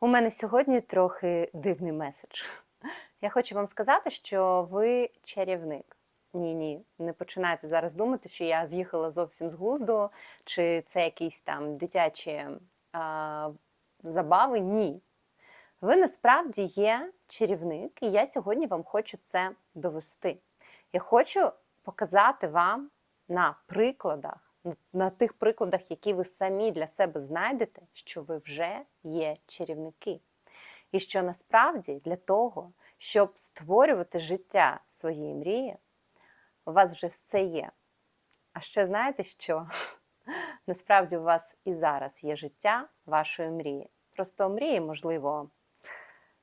У мене сьогодні трохи дивний меседж. Я хочу вам сказати, що ви чарівник. Ні, ні, не починайте зараз думати, що я з'їхала зовсім з глузду, чи це якісь там дитячі а, забави. Ні. Ви насправді є чарівник, і я сьогодні вам хочу це довести. Я хочу показати вам на прикладах, на тих прикладах, які ви самі для себе знайдете, що ви вже є чарівники. І що насправді для того, щоб створювати життя своєї мрії, у вас вже все є. А ще знаєте що? Насправді у вас і зараз є життя вашої мрії. Просто мрії, можливо,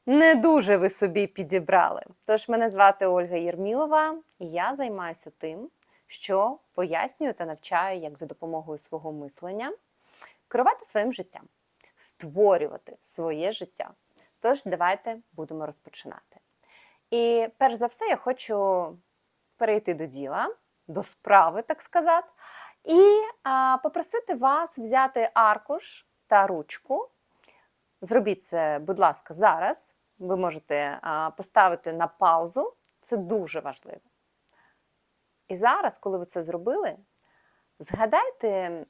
не дуже ви собі підібрали. Тож мене звати Ольга Єрмілова, і я займаюся тим, що пояснюю та навчаю, як за допомогою свого мислення керувати своїм життям, створювати своє життя. Тож, давайте будемо розпочинати. І перш за все, я хочу перейти до діла, до справи, так сказати, і а, попросити вас взяти аркуш та ручку. Зробіть це, будь ласка, зараз. Ви можете а, поставити на паузу, це дуже важливо. І зараз, коли ви це зробили, згадайте,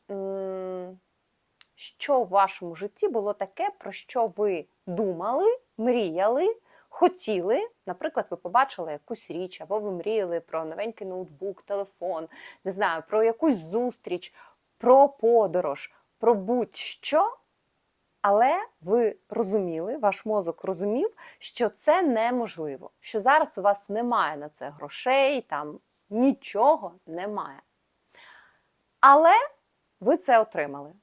що в вашому житті було таке, про що ви думали, мріяли, хотіли. Наприклад, ви побачили якусь річ, або ви мріяли про новенький ноутбук, телефон, не знаю, про якусь зустріч, про подорож, про будь-що. Але ви розуміли, ваш мозок розумів, що це неможливо, що зараз у вас немає на це грошей, там нічого немає. Але ви це отримали.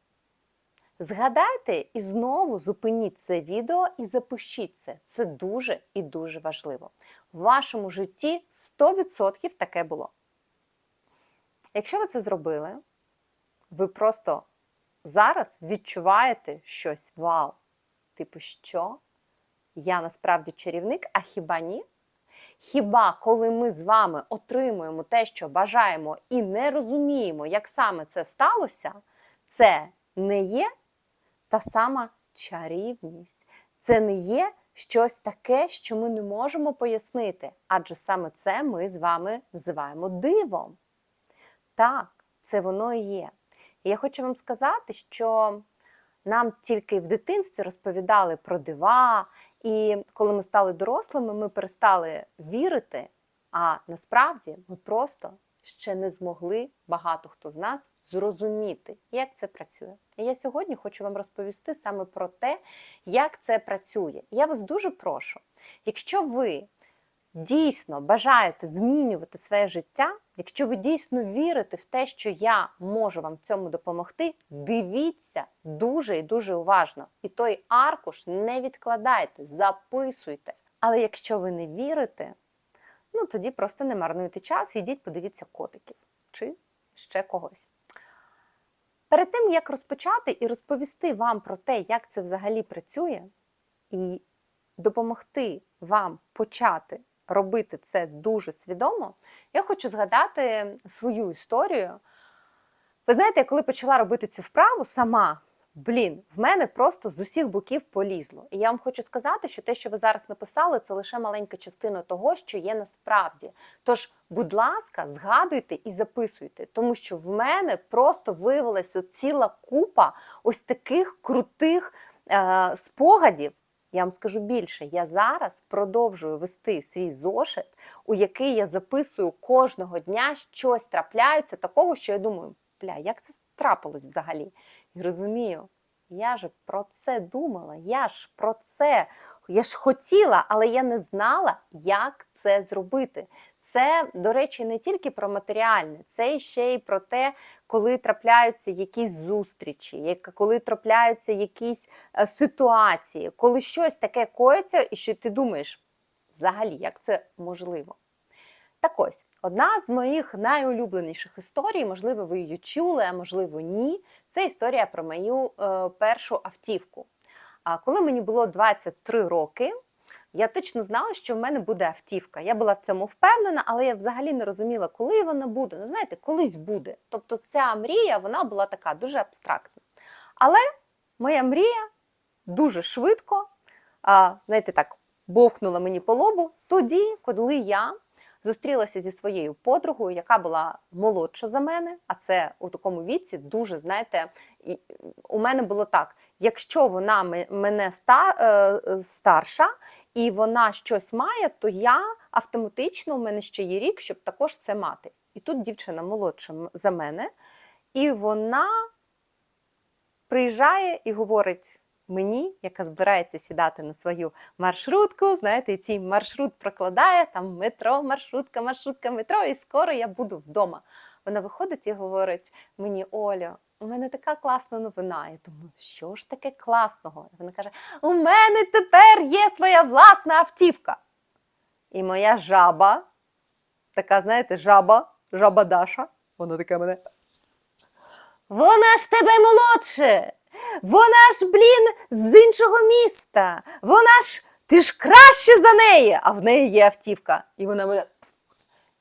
Згадайте і знову зупиніть це відео і запишіть це. Це дуже і дуже важливо. В вашому житті 100% таке було. Якщо ви це зробили, ви просто зараз відчуваєте щось вау. Типу, що? Я насправді чарівник, а хіба ні? Хіба коли ми з вами отримуємо те, що бажаємо, і не розуміємо, як саме це сталося, це не є та сама чарівність. Це не є щось таке, що ми не можемо пояснити, адже саме це ми з вами називаємо дивом. Так, це воно і є. І я хочу вам сказати, що нам тільки в дитинстві розповідали про дива, і коли ми стали дорослими, ми перестали вірити, а насправді ми просто ще не змогли багато хто з нас зрозуміти, як це працює. І я сьогодні хочу вам розповісти саме про те, як це працює. Я вас дуже прошу, якщо ви дійсно бажаєте змінювати своє життя, якщо ви дійсно вірите в те, що я можу вам в цьому допомогти, дивіться дуже і дуже уважно. І той аркуш не відкладайте, записуйте. Але якщо ви не вірите, ну тоді просто не марнуйте час, ідіть, подивіться котиків чи ще когось. Перед тим, як розпочати і розповісти вам про те, як це взагалі працює, і допомогти вам почати робити це дуже свідомо, я хочу згадати свою історію. Ви знаєте, я коли почала робити цю вправу сама, блін, в мене просто з усіх боків полізло. І я вам хочу сказати, що те, що ви зараз написали, це лише маленька частина того, що є насправді. Тож, будь ласка, згадуйте і записуйте, тому що в мене просто виявилася ціла купа ось таких крутих е, спогадів. Я вам скажу більше, я зараз продовжую вести свій зошит, у який я записую кожного дня щось трапляється такого, що я думаю, бля, як це трапилось взагалі? І розумію, я ж про це думала, я ж про це, я ж хотіла, але я не знала, як це зробити. Це, до речі, не тільки про матеріальне, це ще й про те, коли трапляються якісь зустрічі, коли трапляються якісь е, ситуації, коли щось таке коїться, і що ти думаєш, взагалі, як це можливо. Так ось, одна з моїх найулюбленіших історій, можливо, ви її чули, а можливо, ні. Це історія про мою е, першу автівку. А коли мені було 23 роки, я точно знала, що в мене буде автівка. Я була в цьому впевнена, але я взагалі не розуміла, коли вона буде. Ну, знаєте, колись буде. Тобто ця мрія вона була така дуже абстрактна. Але моя мрія дуже швидко а, знаєте, так, бовхнула мені по лобу тоді, коли я зустрілася зі своєю подругою, яка була молодша за мене, а це у такому віці дуже, знаєте, у мене було так: якщо вона мене стар, е, старша і вона щось має, то я автоматично у мене ще є рік, щоб також це мати. І тут дівчина молодша за мене, і вона приїжджає і говорить мені, яка збирається сідати на свою маршрутку, знаєте, цей маршрут прокладає там метро, маршрутка, маршрутка, метро, і скоро я буду вдома. Вона виходить і говорить мені, Оля, у мене така класна новина. Я думаю, що ж таке класного? І вона каже: У мене тепер є своя власна автівка. І моя жаба, така, знаєте, жаба, жаба Даша, вона така мене вона ж тебе молодше. Вона ж, блін, з іншого міста. Вона ж, ти ж краще за неї, а в неї є автівка. І вона мене.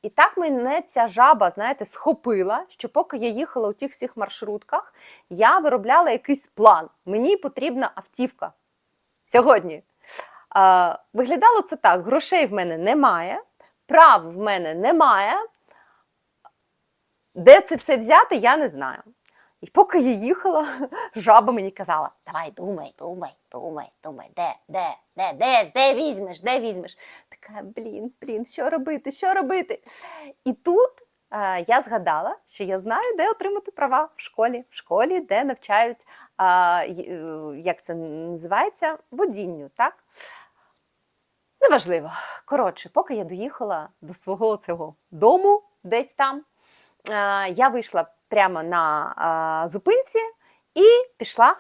І так мене ця жаба, знаєте, схопила, що поки я їхала у тих всіх маршрутках, я виробляла якийсь план. Мені потрібна автівка. Сьогодні. А, виглядало це так: грошей в мене немає, прав в мене немає. Де це все взяти, я не знаю. І поки я їхала, жаба мені казала: давай, думай, думай, думай, думай, де, де, де, де, де візьмеш, де візьмеш. Така, блін, блін, що робити, що робити? І тут е, я згадала, що я знаю, де отримати права в школі, в школі, де навчають, е, як це називається, водінню, так? Неважливо. Коротше, поки я доїхала до свого цього дому, десь там, е, я вийшла прямо на зупинці і пішла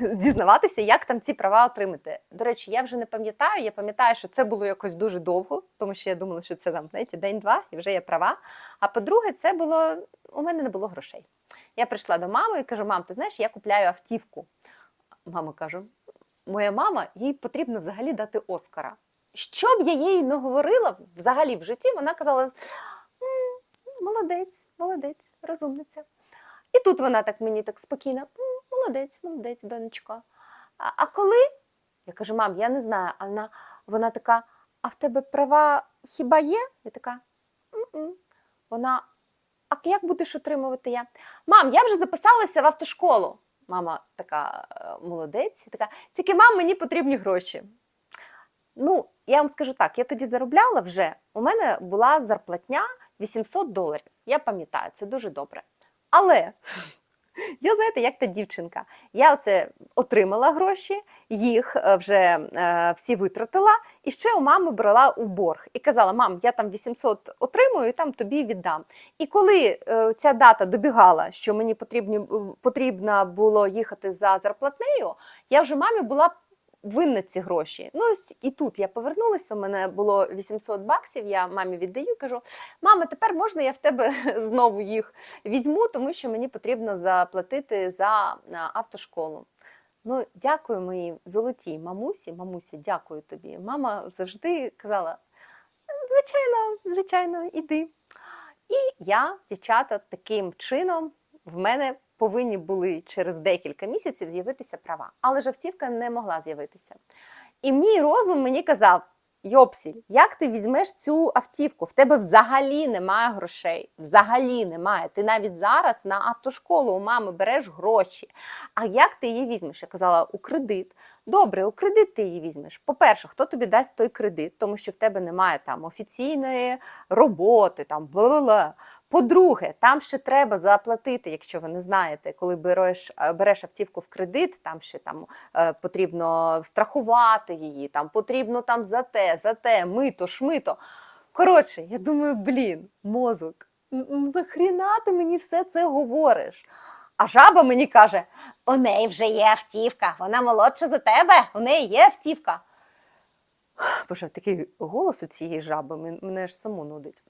дізнаватися, як там ці права отримати. До речі, я вже не пам'ятаю. Я пам'ятаю, що це було якось дуже довго, тому що я думала, що це там день-два і вже є права. А по-друге, це було у мене не було грошей. Я прийшла до мами і кажу: мам, ти знаєш, я купляю автівку. Мама каже: моя мама, їй потрібно взагалі дати Оскара. Що б я їй не говорила взагалі в житті, вона казала: «М, молодець, молодець, розумниця. І тут вона так мені так спокійно, молодець, молодець, донечко. А, а коли? Я кажу, мам, я не знаю. Вона, вона така, а в тебе права хіба є? Я така, «М-м». вона, а як будеш отримувати я? Мам, я вже записалася в автошколу. Мама така молодець, така, тільки мам, мені потрібні гроші. Ну, я вам скажу так, я тоді заробляла вже. У мене була зарплатня 800 доларів. Я пам'ятаю, це дуже добре. Але я знаєте, як та дівчинка. Я оце отримала гроші, їх е, вже е, всі витратила, і ще у мами брала у борг і казала: мам, я там 800 отримую, і там тобі віддам. І коли е, ця дата добігала, що мені потрібні, потрібно було їхати за зарплатнею, я вже мамі була винна ці гроші. Ну ось і тут я повернулася. У мене було 800 баксів. Я мамі віддаю. Кажу: мама, тепер можна я в тебе знову їх візьму, тому що мені потрібно заплатити за автошколу. Ну, дякую моїй золотій мамусі. Мамусі, дякую тобі. Мама завжди казала: звичайно, звичайно, іди. І я, дівчата, таким чином в мене повинні були через декілька місяців з'явитися права. Але ж автівка не могла з'явитися. І мій розум мені казав: Йопсіль, як ти візьмеш цю автівку? В тебе взагалі немає грошей. Взагалі немає. Ти навіть зараз на автошколу у мами береш гроші. А як ти її візьмеш? Я казала, у кредит. Добре, у кредит ти її візьмеш. По-перше, хто тобі дасть той кредит, тому що в тебе немає там офіційної роботи, там бла-бла-бла. По-друге, там ще треба заплатити, якщо ви не знаєте, коли береш, е, береш автівку в кредит, там ще там е, потрібно страхувати її, там потрібно там за те, за те, мито, шмито. Коротше, я думаю, блін, мозок, захріна ти мені все це говориш? А жаба мені каже: у неї вже є автівка, вона молодша за тебе, у неї є автівка. Боже, такий голос у цієї жаби мене ж саму нудить.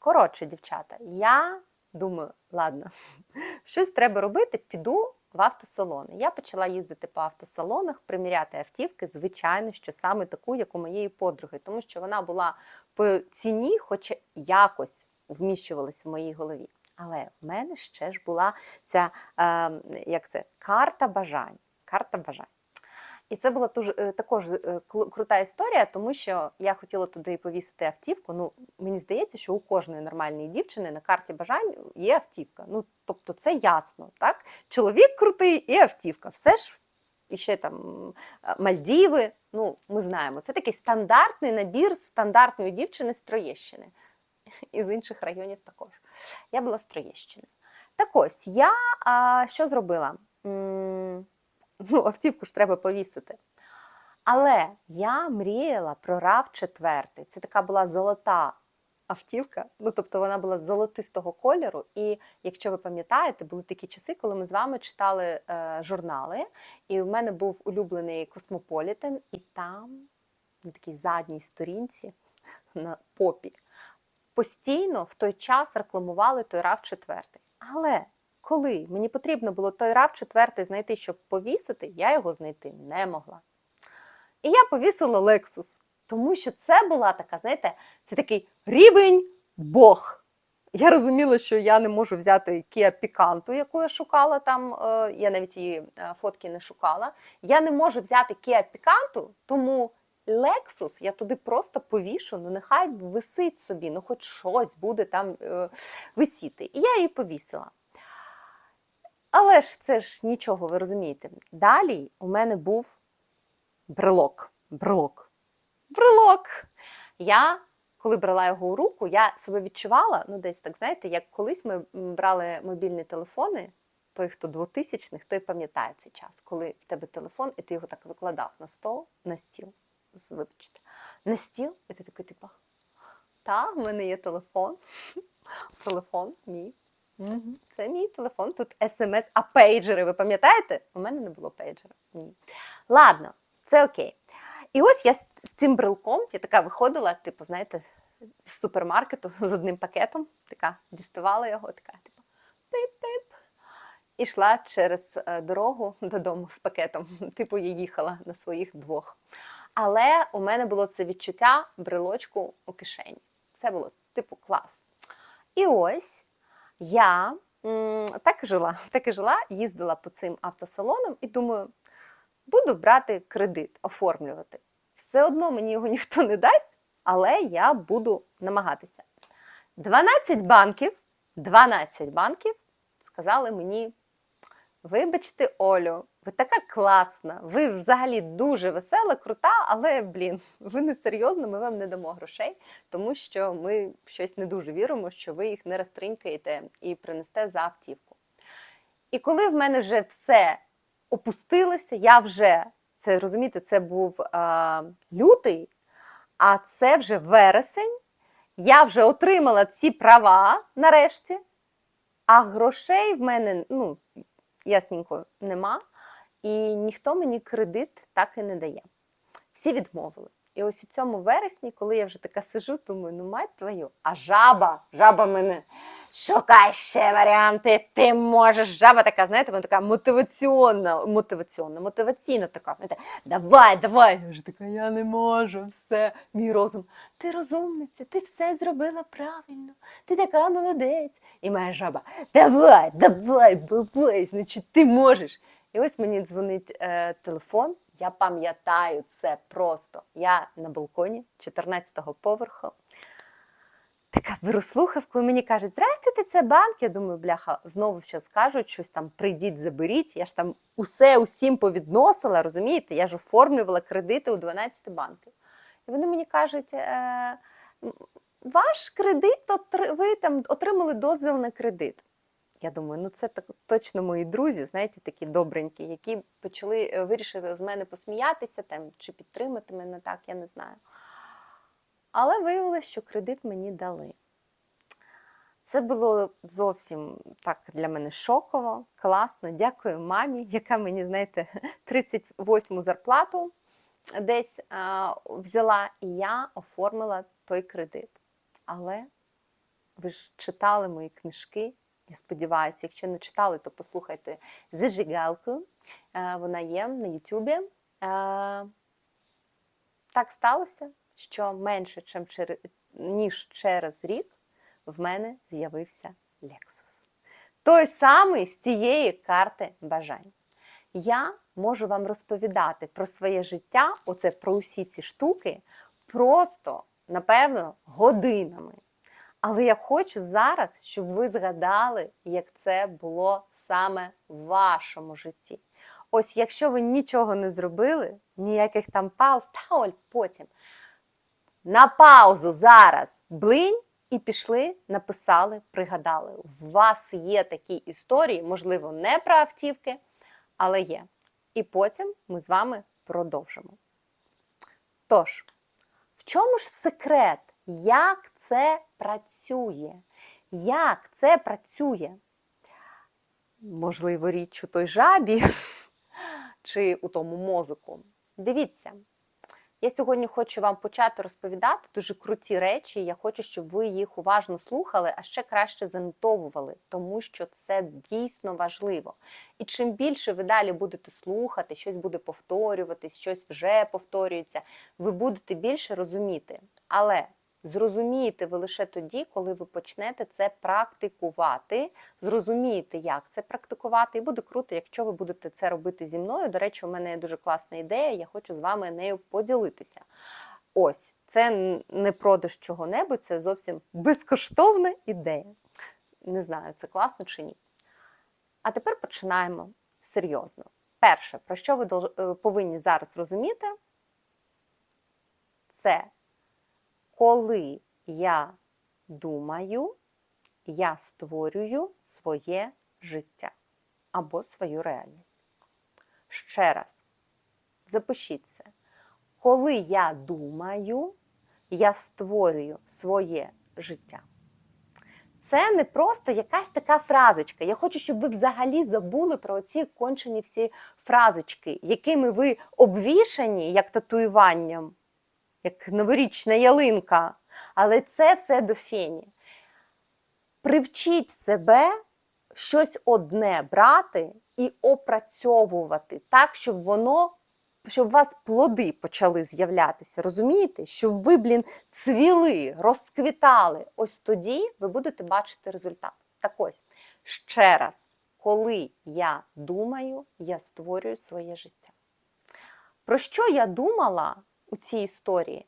Коротше, дівчата, я думаю, ладно, щось треба робити, піду в автосалони. Я почала їздити по автосалонах, приміряти автівки, звичайно, що саме таку, як у моєї подруги, тому що вона була по ціні, хоч якось вміщувалась в моїй голові. Але в мене ще ж була ця, е, як це, карта бажань. Карта бажань. І це була дуже е, також е, крута історія, тому що я хотіла туди повісити автівку. Ну, мені здається, що у кожної нормальної дівчини на карті бажань є автівка. Ну, тобто, це ясно, так? Чоловік крутий і автівка. Все ж і ще там е, Мальдіви. Ну, ми знаємо, це такий стандартний набір стандартної дівчини з Троєщини. І з інших районів також. Я була з Троєщини. Так ось, я а, що зробила? Ну, автівку ж треба повісити. Але я мріяла про rav 4 Це така була золота автівка. Ну, тобто вона була золотистого кольору. І якщо ви пам'ятаєте, були такі часи, коли ми з вами читали е, журнали, і в мене був улюблений Космополітен, і там, на такій задній сторінці, на попі, постійно в той час рекламували той rav 4 Але коли мені потрібно було той rav 4 знайти, щоб повісити, я його знайти не могла. І я повісила Lexus, тому що це була така, знаєте, це такий рівень Бог. Я розуміла, що я не можу взяти Kia Picanto, яку я шукала там, е, я навіть її е, фотки не шукала. Я не можу взяти Kia Picanto, тому Lexus я туди просто повішу, ну нехай висить собі, ну хоч щось буде там е, висіти. І я її повісила. Але ж це ж нічого, ви розумієте. Далі у мене був брелок. Брелок. Брелок. Я, коли брала його у руку, я себе відчувала, ну десь так, знаєте, як колись ми брали мобільні телефони, той, хто 2000-х, той пам'ятає цей час, коли в тебе телефон, і ти його так викладав на стол, на стіл. Вибачте, на стіл, і ти такий, типу, та, в мене є телефон. телефон мій. Це мій телефон. Тут смс, а пейджери, ви пам'ятаєте? У мене не було пейджера. Ні. Ладно, це окей. І ось я з, з цим брелком, я така виходила, типу, знаєте, з супермаркету з одним пакетом, така діставала його, така, типу, пип-пип. І йшла через е, дорогу додому з пакетом. Типу, я їхала на своїх двох. Але у мене було це відчуття брелочку у кишені. Це було типу клас. І ось я так і жила, так і жила, їздила по цим автосалонам і думаю, буду брати кредит, оформлювати. Все одно мені його ніхто не дасть, але я буду намагатися. 12 банків, 12 банків сказали мені: вибачте, Олю, ви така класна, ви взагалі дуже весела, крута, але, блін, ви не серйозно, ми вам не дамо грошей, тому що ми щось не дуже віримо, що ви їх не розтринькаєте і принесте за автівку. І коли в мене вже все опустилося, я вже це розумієте, це був е, лютий, а це вже вересень. Я вже отримала ці права нарешті, а грошей в мене, ну, ясненько, нема. І ніхто мені кредит так і не дає. Всі відмовили. І ось у цьому вересні, коли я вже така сижу, думаю, ну мать твою, а жаба, жаба мене. Шукай ще варіанти, ти можеш. Жаба така, знаєте, вона така мотиваційна, мотиваційна, мотиваційна така. Знаєте, давай, давай. Я ж така, я не можу, все, мій розум. Ти розумниця, ти все зробила правильно, ти така молодець. І моя жаба, давай, давай, давай, значить, ти можеш. І ось мені дзвонить е, телефон. Я пам'ятаю це просто. Я на балконі 14-го поверху. Така беру слухавку, і мені кажуть, здрастуйте, це банк. Я думаю, бляха, знову ще скажуть, щось там прийдіть, заберіть. Я ж там усе усім повідносила, розумієте? Я ж оформлювала кредити у 12 банків. І вони мені кажуть, е, ваш кредит, ви там отримали дозвіл на кредит. Я думаю, ну це так точно мої друзі, знаєте, такі добренькі, які почали е, вирішили з мене посміятися там чи підтримати мене так, я не знаю. Але виявилося, що кредит мені дали. Це було зовсім так для мене шоково, класно. Дякую мамі, яка мені, знаєте, 38-му зарплату десь а, взяла, і я оформила той кредит. Але ви ж читали мої книжки. Я сподіваюся, якщо не читали, то послухайте зажигалку. Е, Вона є на Ютубі. Е, Так сталося, що менше, ніж через рік, в мене з'явився Lexus. Той самий з тієї карти бажань. Я можу вам розповідати про своє життя, оце про усі ці штуки, просто, напевно, годинами. Але я хочу зараз, щоб ви згадали, як це було саме в вашому житті. Ось якщо ви нічого не зробили, ніяких там пауз, та Оль, потім. На паузу зараз блинь і пішли, написали, пригадали. У вас є такі історії, можливо, не про автівки, але є. І потім ми з вами продовжимо. Тож, в чому ж секрет? Як це працює? Як це працює? Можливо, річ у той жабі чи у тому мозоку. Дивіться, я сьогодні хочу вам почати розповідати дуже круті речі. Я хочу, щоб ви їх уважно слухали, а ще краще занотовували, тому що це дійсно важливо. І чим більше ви далі будете слухати, щось буде повторюватись, щось вже повторюється, ви будете більше розуміти. Але Зрозумієте ви лише тоді, коли ви почнете це практикувати. Зрозумієте, як це практикувати, і буде круто, якщо ви будете це робити зі мною. До речі, у мене є дуже класна ідея, я хочу з вами нею поділитися. Ось, це не продаж чого-небудь, це зовсім безкоштовна ідея. Не знаю, це класно чи ні. А тепер починаємо серйозно. Перше, про що ви е, повинні зараз розуміти, це коли я думаю, я створюю своє життя або свою реальність. Ще раз, запишіть це. Коли я думаю, я створюю своє життя. Це не просто якась така фразочка. Я хочу, щоб ви взагалі забули про ці кончені всі фразочки, якими ви обвішані, як татуюванням, як новорічна ялинка. Але це все до фені. Привчіть себе щось одне брати і опрацьовувати так, щоб воно. Щоб у вас плоди почали з'являтися, розумієте? Щоб ви, блін, цвіли, розквітали. Ось тоді ви будете бачити результат. Так ось, ще раз, коли я думаю, я створюю своє життя. Про що я думала у цій історії?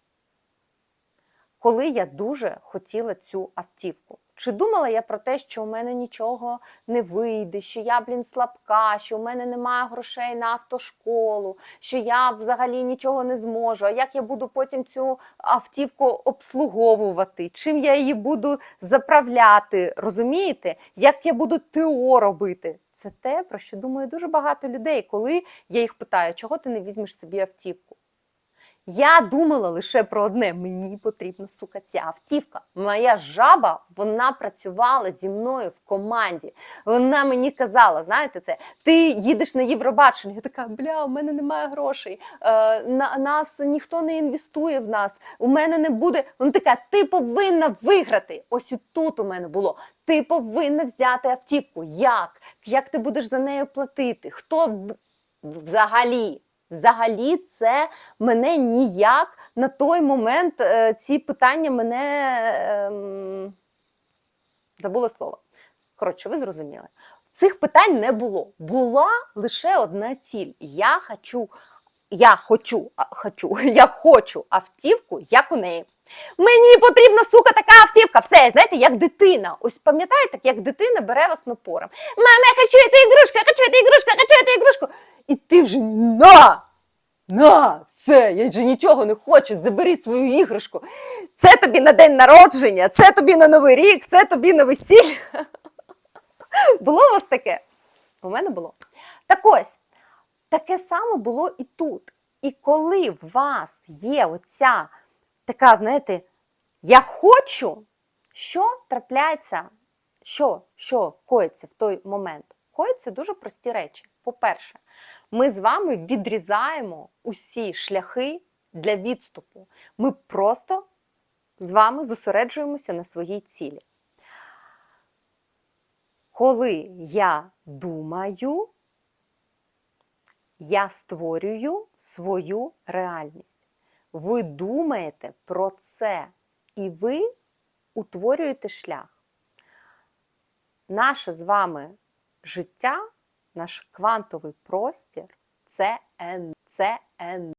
Коли я дуже хотіла цю автівку. Чи думала я про те, що у мене нічого не вийде, що я, блін, слабка, що у мене немає грошей на автошколу, що я взагалі нічого не зможу, а як я буду потім цю автівку обслуговувати, чим я її буду заправляти, розумієте? Як я буду ТО робити? Це те, про що думає дуже багато людей, коли я їх питаю, чого ти не візьмеш собі автівку? Я думала лише про одне: мені потрібна сука ця автівка. Моя жаба вона працювала зі мною в команді. Вона мені казала: знаєте, це ти їдеш на Євробачення. Я така, бля, у мене немає грошей. Е, на нас ніхто не інвестує в нас. У мене не буде. Вона така, ти повинна виграти. Ось тут у мене було. Ти повинна взяти автівку. Як? Як ти будеш за нею платити? Хто взагалі? Взагалі, це мене ніяк на той момент е, ці питання мене ем, забула слово. Коротше, ви зрозуміли. Цих питань не було. Була лише одна ціль. Я хочу, я хочу, а, хочу, я хочу автівку, як у неї. Мені потрібна, сука, така автівка. Все, знаєте, як дитина. Ось пам'ятаєте, як дитина бере вас напором. Мама, я хочу эту ігрушку, я хочу эту ігрушку, я хочу эту ігрушку. І ти вже на! На, все, я вже нічого не хочу, забери свою іграшку. Це тобі на день народження, це тобі на Новий рік, це тобі на весілля. Було у вас таке? У мене було. Так ось, таке саме було і тут. І коли в вас є оця така, знаєте, я хочу, що трапляється, що, що коїться в той момент? Коїться дуже прості речі. По-перше, ми з вами відрізаємо усі шляхи для відступу. Ми просто з вами зосереджуємося на своїй цілі. Коли я думаю, я створюю свою реальність. Ви думаєте про це, і ви утворюєте шлях. Наше з вами життя наш квантовий простір це ен, це ен.